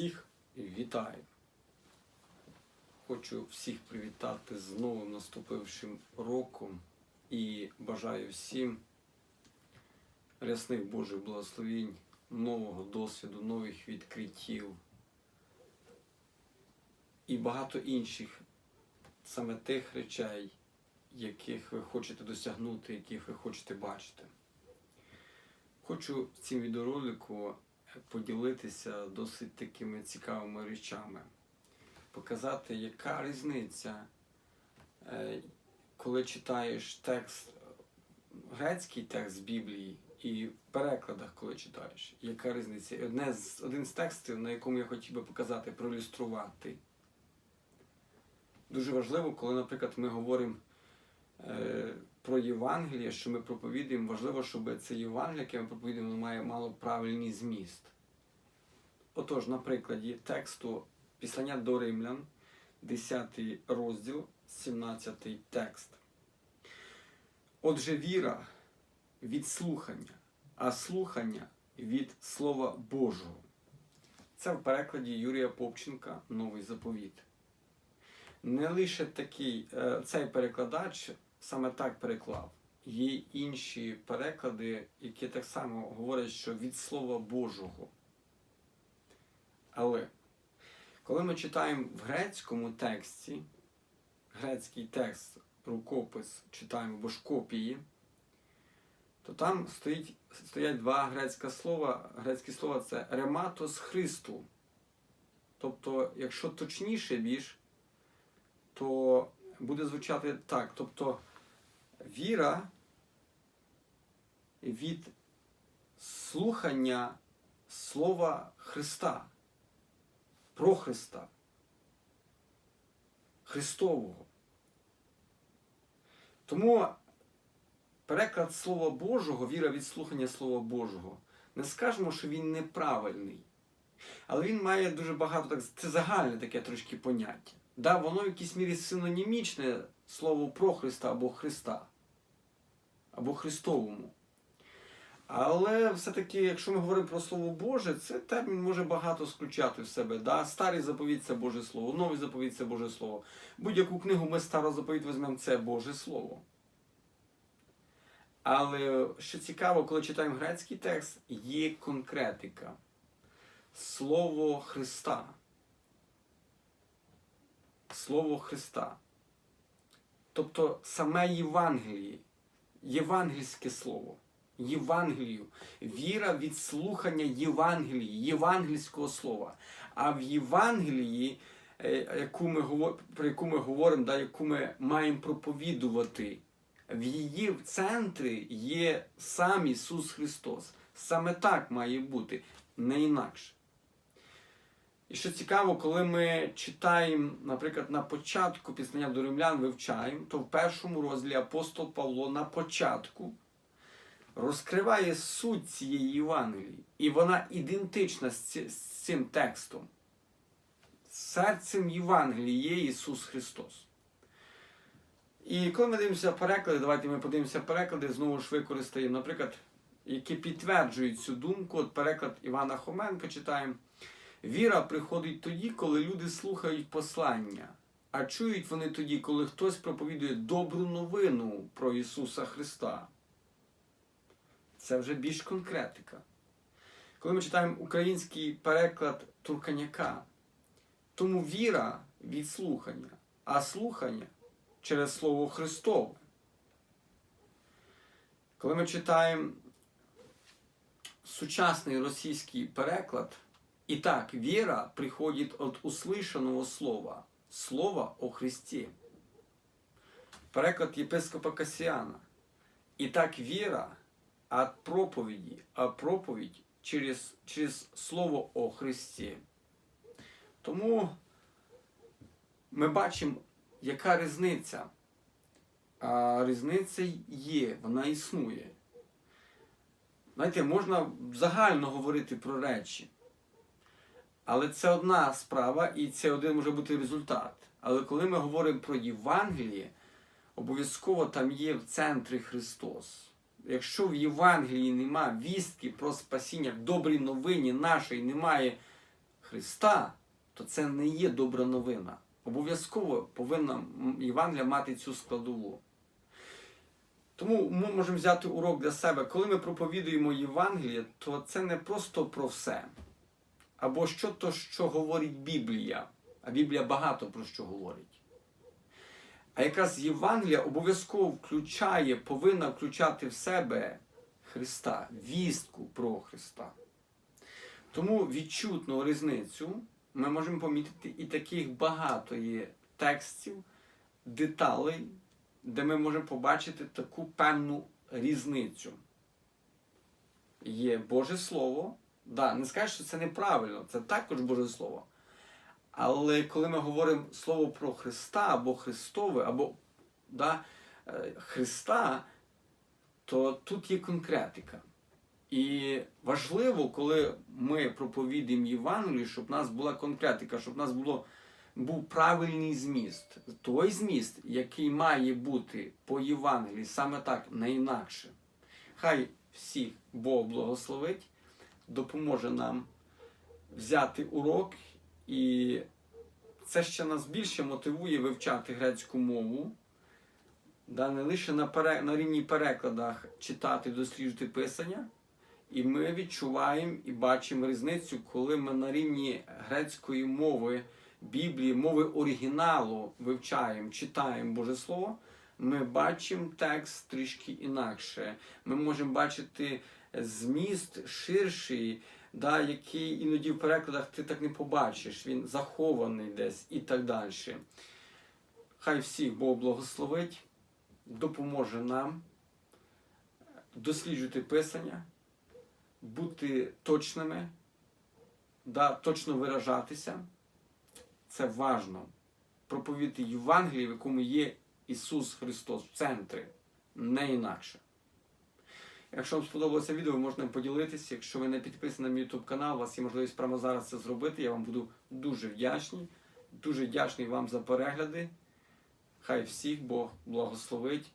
Всіх вітаю. Хочу всіх привітати з новим наступившим роком і бажаю всім рясних Божих благословінь, нового досвіду, нових відкриттів і багато інших саме тих речей, яких ви хочете досягнути, яких ви хочете бачити. Хочу в цім відеоролику поділитися досить такими цікавими речами, показати, яка різниця, е, коли читаєш текст, грецький текст Біблії і в перекладах, коли читаєш, яка різниця? Одне з, один з текстів, на якому я хотів би показати, проілюструвати. Дуже важливо, коли, наприклад, ми говоримо про Євангеліє, що ми проповідуємо, важливо, щоб це Євангеліє, яке ми проповідуємо, має мало правильний зміст. Отож, на прикладі тексту Післання до Римлян, 10 розділ, 17 текст. Отже, віра від слухання, а слухання від Слова Божого. Це в перекладі Юрія Попченка Новий заповіт. Не лише такий, е, цей перекладач саме так переклав. Є інші переклади, які так само говорять, що від Слова Божого. Але коли ми читаємо в грецькому тексті, грецький текст, рукопис читаємо або ж копії, то там стоїть, стоять два грецькі слова. Грецькі слова це рематос Христу. Тобто, якщо точніше більш, то буде звучати так. Тобто віра від слухання Слова Христа, про Христа, Христового. Тому переклад Слова Божого, віра від слухання Слова Божого, не скажемо, що він неправильний. Але він має дуже багато так, це загальне таке трошки поняття. Да, воно в якійсь мірі синонімічне слово про Христа або Христа, або Христовому. Але все-таки, якщо ми говоримо про Слово Боже, це термін може багато включати в себе. Да? Старий заповідь це Боже Слово, новий заповідь це Боже Слово. Будь-яку книгу ми стару заповідь візьмемо, це Боже Слово. Але що цікаво, коли читаємо грецький текст, є конкретика. Слово Христа. Слово Христа. Тобто саме Євангеліє, євангельське слово. Євангелію. Віра від слухання Євангелії, євангельського слова. А в Євангелії, е, яку ми, про яку ми говоримо, да, яку ми маємо проповідувати, в її центрі є сам Ісус Христос. Саме так має бути, не інакше. І що цікаво, коли ми читаємо, наприклад, на початку пізнання до римлян вивчаємо, то в першому розділі апостол Павло на початку розкриває суть цієї Євангелії. І вона ідентична з цим текстом. Серцем Євангелії є Ісус Христос. І коли ми дивимося переклади, давайте ми подивимося переклади, знову ж використаємо, наприклад, які підтверджують цю думку. От переклад Івана Хоменка читаємо. Віра приходить тоді, коли люди слухають послання, а чують вони тоді, коли хтось проповідує добру новину про Ісуса Христа. Це вже більш конкретика. Коли ми читаємо український переклад Турканяка, тому віра від слухання, а слухання через Слово Христове. Коли ми читаємо сучасний російський переклад, і так, віра приходить від услышаного слова, слова о Христі. Переклад єпископа Касіана. І так віра от проповіді, а проповідь через, через Слово о Христі. Тому ми бачимо, яка різниця. А різниця є, вона існує. Знаєте, можна загально говорити про речі. Але це одна справа, і це один може бути результат. Але коли ми говоримо про Євангеліє, обов'язково там є в центрі Христос. Якщо в Євангелії нема вістки про спасіння, в добрій новині нашої немає Христа, то це не є добра новина. Обов'язково повинна Євангелія мати цю складову. Тому ми можемо взяти урок для себе. Коли ми проповідуємо Євангеліє, то це не просто про все. Або що то, що говорить Біблія. А Біблія багато про що говорить. А якраз Євангелія обов'язково включає, повинна включати в себе Христа, вістку про Христа. Тому відчутну різницю ми можемо помітити і таких багато є текстів, деталей, де ми можемо побачити таку певну різницю. Є Боже Слово. Да, не скажеш, що це неправильно, це також Боже Слово. Але коли ми говоримо слово про Христа або Христове, або да, е, Христа, то тут є конкретика. І важливо, коли ми проповідуємо Євангелію, щоб в нас була конкретика, щоб в нас було, був правильний зміст. Той зміст, який має бути по Євангелії, саме так, не інакше. Хай всіх Бог благословить, допоможе нам взяти урок, і це ще нас більше мотивує вивчати грецьку мову. Да, не лише на, пере, на рівні перекладах читати, досліджувати писання. І ми відчуваємо і бачимо різницю, коли ми на рівні грецької мови, Біблії, мови оригіналу вивчаємо, читаємо Боже Слово, ми бачимо текст трішки інакше. Ми можемо бачити зміст ширший, да, який іноді в перекладах ти так не побачиш, він захований десь і так далі. Хай всіх Бог благословить, допоможе нам досліджувати Писання бути точними, да, точно виражатися. Це важно. Проповідати Євангелії, в якому є Ісус Христос в центрі, не інакше. Якщо вам сподобалося відео, ви можете поділитися. Якщо ви не підписані на мій YouTube канал, у вас є можливість прямо зараз це зробити. Я вам буду дуже вдячний. Дуже вдячний вам за перегляди. Хай всіх Бог благословить.